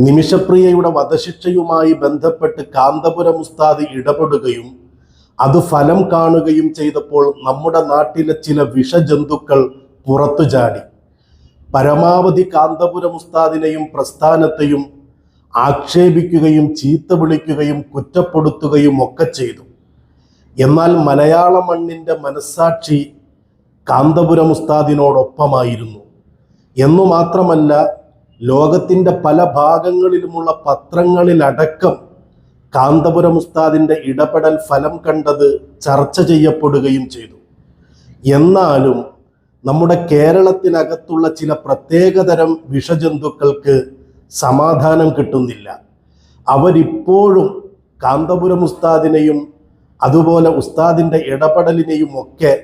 നിമിഷപ്രിയയുടെ വധശിക്ഷയുമായി ബന്ധപ്പെട്ട് കാന്തപുരം ഉസ്താദ് ഇടപെടുകയും അത് ഫലം കാണുകയും ചെയ്തപ്പോൾ നമ്മുടെ നാട്ടിലെ ചില വിഷജന്തുക്കൾ പുറത്തു ചാടി. പരമാവധി കാന്തപുരം ഉസ്താദിനെയും പ്രസ്ഥാനത്തെയും ആക്ഷേപിക്കുകയും ചീത്ത വിളിക്കുകയും കുറ്റപ്പെടുത്തുകയും ഒക്കെ ചെയ്തു. എന്നാൽ മലയാള മണ്ണിന്റെ മനസ്സാക്ഷി കാന്തപുരം ഉസ്താദിനോടൊപ്പമായിരുന്നു. എന്നു മാത്രമല്ല ലോകത്തിന്റെ പല ഭാഗങ്ങളിലുമുള്ള പത്രങ്ങളിലടക്കം കാന്തപുരം ഉസ്താദിന്റെ ഇടപെടൽ ഫലം കണ്ടത് ചർച്ച ചെയ്യപ്പെടുകയും ചെയ്തു. എന്നാലും നമ്മുടെ കേരളത്തിനകത്തുള്ള ചില പ്രത്യേകതരം വിഷജന്തുക്കൾക്ക് സമാധാനം കിട്ടുന്നില്ല. അവരിപ്പോഴും കാന്തപുരം ഉസ്താദിനെയും അതുപോലെ ഉസ്താദിന്റെ ഇടപെടലിനെയും ഒക്കെ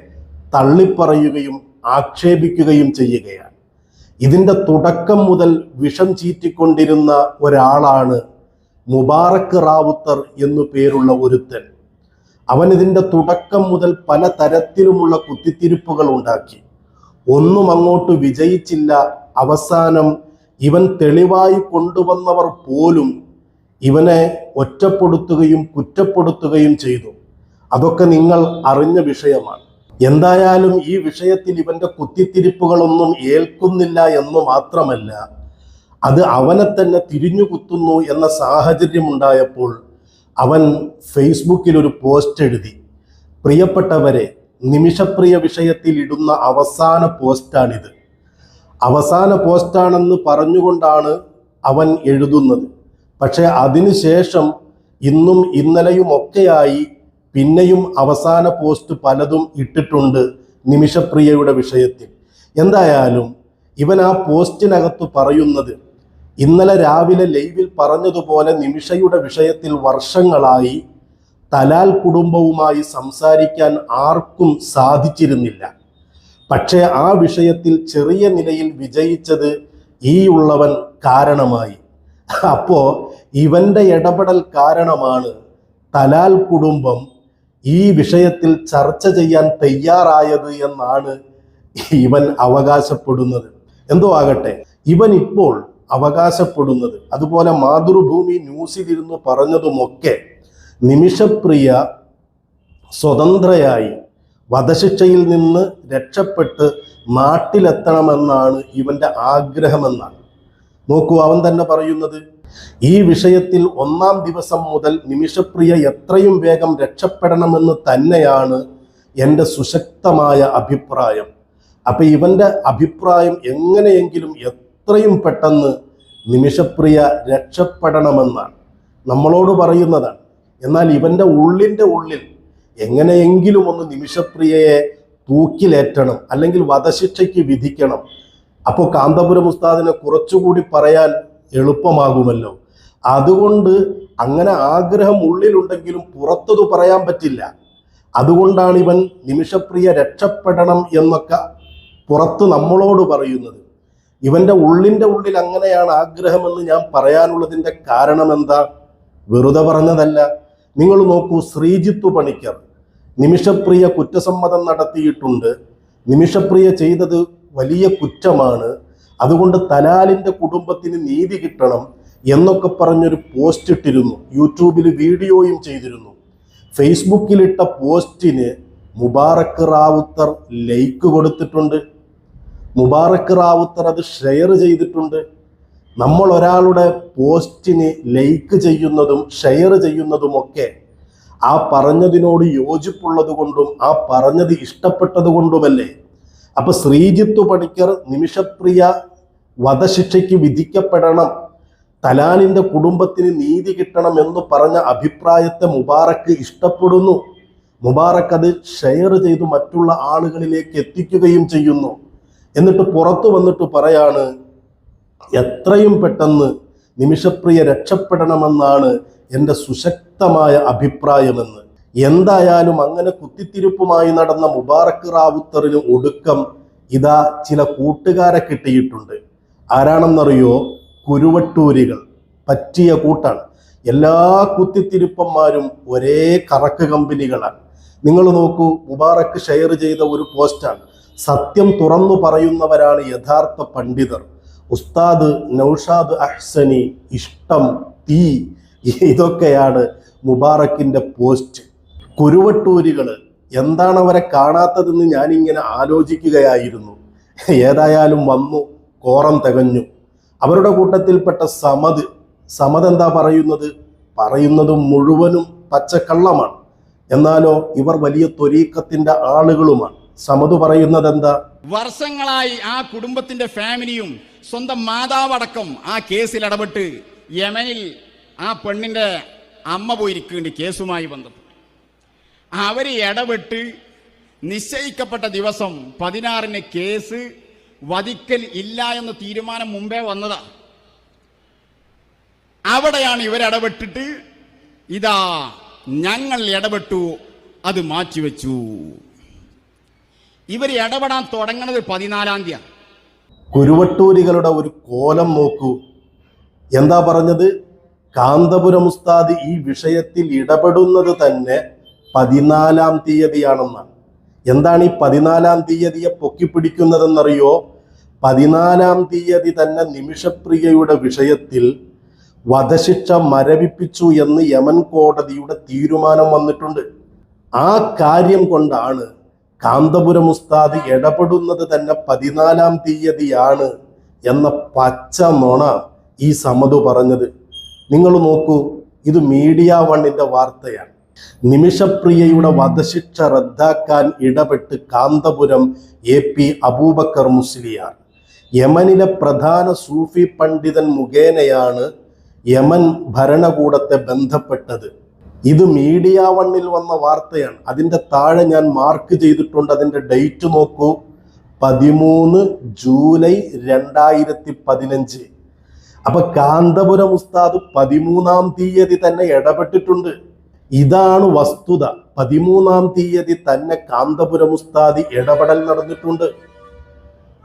തള്ളിപ്പറയുകയും ആക്ഷേപിക്കുകയും ചെയ്യുകയാണ്. ഇതിന്റെ തുടക്കം മുതൽ വിഷം ചീറ്റിക്കൊണ്ടിരുന്ന ഒരാളാണ് മുബാറക്ക് റാവുത്തർ എന്നു പേരുള്ള ഒരുത്തൻ. അവൻ ഇതിന്റെ തുടക്കം മുതൽ പല തരത്തിലുമുള്ള കുത്തിത്തിരിപ്പുകൾ ഉണ്ടാക്കി. ഒന്നും അങ്ങോട്ട് വിജയിച്ചില്ല. അവസാനം ഇവൻ തെളിവായി കൊണ്ടുവന്നവർ പോലും ഇവനെ ഒറ്റപ്പെടുത്തുകയും കുറ്റപ്പെടുത്തുകയും ചെയ്തു. അതൊക്കെ നിങ്ങൾ അറിഞ്ഞ വിഷയമാണ്. എന്തായാലും ഈ വിഷയത്തിൽ ഇവന്റെ കുത്തിത്തിരിപ്പുകളൊന്നും ഏൽക്കുന്നില്ല എന്ന് മാത്രമല്ല അത് അവനെ തന്നെ തിരിഞ്ഞു കുത്തുന്നു എന്ന സാഹചര്യം ഉണ്ടായപ്പോൾ അവൻ ഫേസ്ബുക്കിൽ ഒരു പോസ്റ്റ് എഴുതി. പ്രിയപ്പെട്ടവരെ നിമിഷപ്രിയ വിഷയത്തിൽ ഇടുന്ന അവസാന പോസ്റ്റാണിത്. അവസാന പോസ്റ്റാണെന്ന് പറഞ്ഞുകൊണ്ടാണ് അവൻ എഴുതുന്നത്. പക്ഷെ അതിനുശേഷം ഇന്നും ഇന്നലെയും ഒക്കെയായി പിന്നെയും അവസാന പോസ്റ്റ് പലതും ഇട്ടിട്ടുണ്ട് നിമിഷപ്രിയയുടെ വിഷയത്തിൽ. എന്തായാലും ഇവൻ ആ പോസ്റ്റിനകത്ത് പറയുന്നത് ഇന്നലെ രാവിലെ ലൈവിൽ പറഞ്ഞതുപോലെ നിമിഷയുടെ വിഷയത്തിൽ വർഷങ്ങളായി തലാൽ കുടുംബവുമായി സംസാരിക്കാൻ ആർക്കും സാധിച്ചിരുന്നില്ല. പക്ഷേ ആ വിഷയത്തിൽ ചെറിയ നിലയിൽ വിജയിച്ചത് ഈ ഉള്ളവൻ കാരണമായി. അപ്പോ ഇവന്റെ ഇടപെടൽ കാരണമാണ് തലാൽ കുടുംബം ഈ വിഷയത്തിൽ ചർച്ച ചെയ്യാൻ തയ്യാറായത് എന്നാണ് ഇവൻ അവകാശപ്പെടുന്നത്. എന്തോ ആകട്ടെ ഇവൻ ഇപ്പോൾ അവകാശപ്പെടുന്നത്. അതുപോലെ മാതൃഭൂമി ന്യൂസിലിരുന്ന് പറഞ്ഞതുമൊക്കെ നിമിഷപ്രിയ സ്വതന്ത്രയായി വധശിക്ഷയിൽ നിന്ന് രക്ഷപ്പെട്ട് നാട്ടിലെത്തണമെന്നാണ് ഇവന്റെ ആഗ്രഹമെന്നാണ്. നോക്കൂ അവൻ തന്നെ പറയുന്നത് ഈ വിഷയത്തിൽ ഒന്നാം ദിവസം മുതൽ നിമിഷപ്രിയ എത്രയും വേഗം രക്ഷപ്പെടണമെന്ന് തന്നെയാണ് എന്റെ സുശക്തമായ അഭിപ്രായം. അപ്പൊ ഇവന്റെ അഭിപ്രായം എങ്ങനെയെങ്കിലും എത്രയും പെട്ടെന്ന് നിമിഷപ്രിയ രക്ഷപ്പെടണമെന്നാണ് നമ്മളോട് പറയുന്നതാണ്. എന്നാൽ ഇവന്റെ ഉള്ളിന്റെ ഉള്ളിൽ എങ്ങനെയെങ്കിലും ഒന്ന് നിമിഷപ്രിയയെ തൂക്കിലേറ്റണം അല്ലെങ്കിൽ വധശിക്ഷയ്ക്ക് വിധിക്കണം. അപ്പോൾ കാന്തപുരം ഉസ്താദിനെ കുറച്ചുകൂടി പറയാൻ എളുപ്പമാകുമല്ലോ. അതുകൊണ്ട് അങ്ങനെ ആഗ്രഹം ഉള്ളിലുണ്ടെങ്കിലും പുറത്തത് പറയാൻ പറ്റില്ല. അതുകൊണ്ടാണ് ഇവൻ നിമിഷപ്രിയ രക്ഷപ്പെടണം എന്നൊക്കെ പുറത്ത് നമ്മളോട് പറയുന്നത്. ഇവന്റെ ഉള്ളിന്റെ ഉള്ളിൽ അങ്ങനെയാണ് ആഗ്രഹമെന്ന് ഞാൻ പറയാനുള്ളതിന്റെ കാരണം എന്താ? വെറുതെ പറഞ്ഞതല്ല. നിങ്ങൾ നോക്കൂ ശ്രീജിത്തു പണിക്കർ നിമിഷപ്രിയ കുറ്റസമ്മതം നടത്തിയിട്ടുണ്ട്. നിമിഷപ്രിയ ചെയ്തത് വലിയ കുറ്റമാണ്. അതുകൊണ്ട് തലാലിന്റെ കുടുംബത്തിന് നീതി കിട്ടണം എന്നൊക്കെ പറഞ്ഞൊരു പോസ്റ്റ് ഇട്ടിരുന്നു. യൂട്യൂബിൽ വീഡിയോയും ചെയ്തിരുന്നു. ഫേസ്ബുക്കിലിട്ട പോസ്റ്റിന് മുബാറക്ക് റാവുത്തർ ലൈക്ക് കൊടുത്തിട്ടുണ്ട്. മുബാറക്ക് റാവുത്തർ അത് ഷെയർ ചെയ്തിട്ടുണ്ട്. നമ്മൾ ഒരാളുടെ പോസ്റ്റിന് ലൈക്ക് ചെയ്യുന്നതും ഷെയർ ചെയ്യുന്നതുമൊക്കെ ആ പറഞ്ഞതിനോട് യോജിപ്പുള്ളത് കൊണ്ടും ആ പറഞ്ഞത് ഇഷ്ടപ്പെട്ടത് കൊണ്ടുമല്ലേ? അപ്പൊ ശ്രീജിത്ത് പണിക്കർ നിമിഷപ്രിയ വധശിക്ഷയ്ക്ക് വിധിക്കപ്പെടണം. തലാലിന്റെ കുടുംബത്തിന് നീതി കിട്ടണം എന്ന് പറഞ്ഞ അഭിപ്രായത്തെ മുബാറക്ക് ഇഷ്ടപ്പെടുന്നു. മുബാറക്ക് അത് ഷെയർ ചെയ്ത് മറ്റുള്ള ആളുകളിലേക്ക് എത്തിക്കുകയും ചെയ്യുന്നു. എന്നിട്ട് പുറത്തു വന്നിട്ട് പറയാണ് എത്രയും പെട്ടെന്ന് നിമിഷപ്രിയ രക്ഷപ്പെടണമെന്നാണ് എന്റെ സുശക്തമായ അഭിപ്രായമെന്ന്. എന്തായാലും അങ്ങനെ കുത്തിത്തിരിപ്പുമായി നടന്ന മുബാറക്ക് റാവുത്തറിന് ഒടുക്കം ഇതാ ചില കൂട്ടുകാരെ കിട്ടിയിട്ടുണ്ട്. ആരാണെന്നറിയോ? കുരുവട്ടൂരികൾ. പറ്റിയ കൂട്ടാണ്. എല്ലാ കുത്തിത്തിരിപ്പന്മാരും ഒരേ കറക്ക് കമ്പനികളാണ്. നിങ്ങൾ നോക്കൂ മുബാറക്ക് ഷെയർ ചെയ്ത ഒരു പോസ്റ്റാണ്. സത്യം തുറന്നു പറയുന്നവരാണ് യഥാർത്ഥ പണ്ഡിതർ. ഉസ്താദ് നൌഷാദ് അഹ്സനി ഇഷ്ടം തീ. ഇതൊക്കെയാണ് മുബാറക്കിന്റെ പോസ്റ്റ്. കുരുവട്ടൂരികൾ എന്താണ് അവരെ കാണാത്തതെന്ന് ഞാനിങ്ങനെ ആലോചിക്കുകയായിരുന്നു. ഏതായാലും വന്നു. കോറം തികഞ്ഞു. അവരുടെ കൂട്ടത്തിൽപ്പെട്ട സമത് സമത് എന്താ പറയുന്നത്? പറയുന്നത് മുഴുവനും പച്ചക്കള്ളമാണ്. എന്നാലോ ഇവർ വലിയ ത്വരീക്കത്തിന്റെ ആളുകളുമാണ്. സമത് പറയുന്നത് എന്താ വർഷങ്ങളായി ആ കുടുംബത്തിന്റെ ഫാമിലിയും സ്വന്തം മാതാവടക്കം ആ കേസിൽ ഇടപെട്ട് യമനിൽ ആ പെണ്ണിന്റെ അമ്മ പോയിരിക്കുന്നുണ്ട് കേസുമായി ബന്ധപ്പെട്ട് അവർ ഇടപെട്ട് നിശ്ചയിക്കപ്പെട്ട ദിവസം പതിനാറിന് കേസ് വധിക്കൽ ഇല്ല എന്ന തീരുമാനം മുമ്പേ വന്നതാ. അവിടെയാണ് ഇവരിടപെട്ടിട്ട് ഇതാ ഞങ്ങൾ ഇടപെട്ടു അത് മാറ്റിവെച്ചു. ഇവർ ഇടപെടാൻ തുടങ്ങുന്നത് പതിനാലാം തീയതി കുരുവട്ടൂരികളുടെ ഒരു കോലം നോക്കൂ. എന്താ പറഞ്ഞത്? കാന്തപുരം ഉസ്താദ് ഈ വിഷയത്തിൽ ഇടപെടുന്നത് തന്നെ പതിനാലാം തീയതിയാണെന്നാണ്. എന്താണ് ഈ പതിനാലാം തീയതിയെ പൊക്കിപ്പിടിക്കുന്നതെന്നറിയോ? പതിനാലാം തീയതി തന്നെ നിമിഷപ്രിയയുടെ വിഷയത്തിൽ വധശിക്ഷ മരവിപ്പിച്ചു എന്ന് യമൻ കോടതിയുടെ തീരുമാനം വന്നിട്ടുണ്ട്. ആ കാര്യം കൊണ്ടാണ് കാന്തപുരം ഉസ്താദ് ഇടപെടുന്നത് തന്നെ പതിനാലാം തീയതിയാണ് എന്ന പച്ച നുണ ഈ സമതു പറഞ്ഞത്. നിങ്ങൾ നോക്കൂ ഇത് മീഡിയ വണ്ണിന്റെ വാർത്തയാണ്. നിമിഷപ്രിയയുടെ വധശിക്ഷ റദ്ദാക്കാൻ ഇടപെട്ട് കാന്തപുരം എ പി അബൂബക്കർ മുസ്ലിയാർ. യമനിലെ പ്രധാന സൂഫി പണ്ഡിതൻ മുഖേനയാണ് യമൻ ഭരണകൂടത്തെ ബന്ധപ്പെട്ടത്. ഇത് മീഡിയ വണ്ണിൽ വന്ന വാർത്തയാണ്. അതിന്റെ താഴെ ഞാൻ മാർക്ക് ചെയ്തിട്ടുണ്ട്. അതിന്റെ ഡേറ്റ് നോക്കൂ. പതിമൂന്ന് ജൂലൈ രണ്ടായിരത്തി പതിനഞ്ച് അപ്പൊ കാന്തപുരം ഉസ്താദ് പതിമൂന്നാം തീയതി തന്നെ ഇടപെട്ടിട്ടുണ്ട്. ഇതാണ് വസ്തുത. പതിമൂന്നാം തീയതി തന്നെ കാന്തപുരം ഉസ്താദി ഇടപെടൽ നടന്നിട്ടുണ്ട്.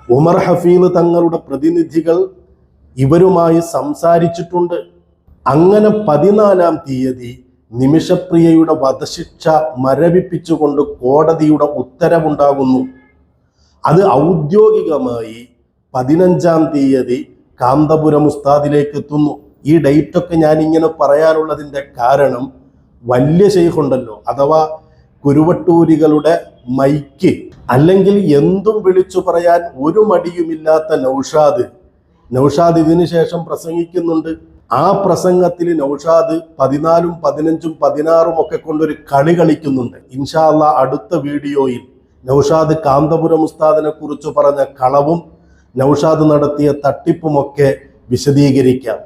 ഉമർ ഹഫീദ് തങ്ങളുടെ പ്രതിനിധികൾ ഇവരുമായി സംസാരിച്ചിട്ടുണ്ട്. അങ്ങനെ പതിനാലാം തീയതി നിമിഷപ്രിയയുടെ വധശിക്ഷ മരവിപ്പിച്ചുകൊണ്ട് കോടതിയുടെ ഉത്തരവുണ്ടാകുന്നു. അത് ഔദ്യോഗികമായി പതിനഞ്ചാം തീയതി കാന്തപുരം ഉസ്താദിലേക്ക് എത്തുന്നു. ഈ ഡേറ്റൊക്കെ ഞാൻ ഇങ്ങനെ പറയാനുള്ളതിന്റെ കാരണം വലിയ ശൈഖുണ്ടല്ലോ. അഥവാ കുരുവട്ടൂരികളുടെ മൈക്ക്. അല്ലെങ്കിൽ എന്തും വിളിച്ചു പറയാൻ ഒരു മടിയുമില്ലാത്ത നൗഷാദ്. നൗഷാദ് ഇതിനു ശേഷം പ്രസംഗിക്കുന്നുണ്ട്. ആ പ്രസംഗത്തിൽ നൗഷാദ് പതിനാലും പതിനഞ്ചും പതിനാറും ഒക്കെ കൊണ്ടൊരു കളി കളിക്കുന്നുണ്ട്. ഇൻഷാല്ല അടുത്ത വീഡിയോയിൽ നൗഷാദ് കാന്തപുരം ഉസ്താദിനെ കുറിച്ച് പറഞ്ഞ കളവും നൗഷാദ് നടത്തിയ തട്ടിപ്പുമൊക്കെ വിശദീകരിക്കാം.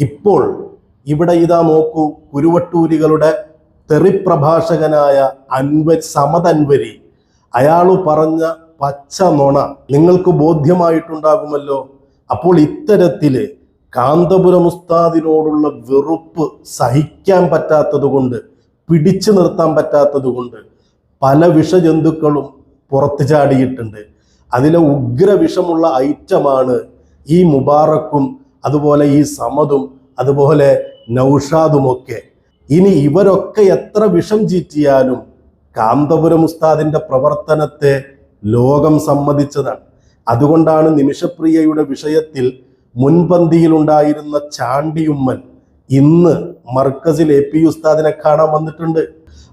ഇപ്പോൾ ഇവിടെ ഇതാ നോക്കൂ കുരുവട്ടൂരികളുടെ തെറിപ്രഭാഷകനായ അൻവർ സമതൻവരി അയാൾ പറഞ്ഞ പച്ച നുണ നിങ്ങൾക്ക് ബോധ്യമായിട്ടുണ്ടാകുമല്ലോ. അപ്പോൾ ഇത്തരത്തിൽ കാന്തപുരം ഉസ്താദിനോടുള്ള വെറുപ്പ് സഹിക്കാൻ പറ്റാത്തതുകൊണ്ട് പിടിച്ചു നിർത്താൻ പറ്റാത്തതുകൊണ്ട് പല വിഷജന്തുക്കളും പുറത്തു ചാടിയിട്ടുണ്ട്. അതിലെ ഉഗ്ര വിഷമുള്ള ഐറ്റമാണ് ഈ മുബാറക്കും അതുപോലെ ഈ സമതും അതുപോലെ നൗഷാദുമൊക്കെ. ഇനി ഇവരൊക്കെ എത്ര വിഷം ചീറ്റിയാലും കാന്തപുരം ഉസ്താദിന്റെ പ്രവർത്തനത്തെ ലോകം സമ്മതിച്ചതാണ്. അതുകൊണ്ടാണ് നിമിഷപ്രിയയുടെ വിഷയത്തിൽ മുൻപന്തിയിലുണ്ടായിരുന്ന ചാണ്ടിയുമ്മൻ ഇന്ന് മർക്കസിൽ എ പി ഉസ്താദിനെ കാണാൻ വന്നിട്ടുണ്ട്.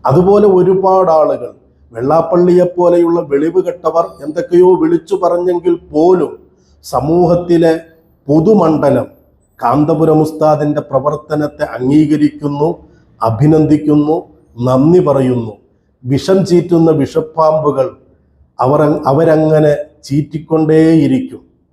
അതുപോലെ ഒരുപാട് ആളുകൾ വെള്ളാപ്പള്ളിയെ പോലെയുള്ള വെളിവ് കെട്ടവർ എന്തൊക്കെയോ വിളിച്ചു പറഞ്ഞെങ്കിൽ പോലും സമൂഹത്തിലെ പൊതുമണ്ഡലം കാന്തപുരം ഉസ്താദിന്റെ പ്രവർത്തനത്തെ അംഗീകരിക്കുന്നു അഭിനന്ദിക്കുന്നു നന്ദി പറയുന്നു. വിഷം ചീറ്റുന്ന വിഷപ്പാമ്പുകൾ അവർ അവരങ്ങനെ ചീറ്റിക്കൊണ്ടേയിരിക്കും.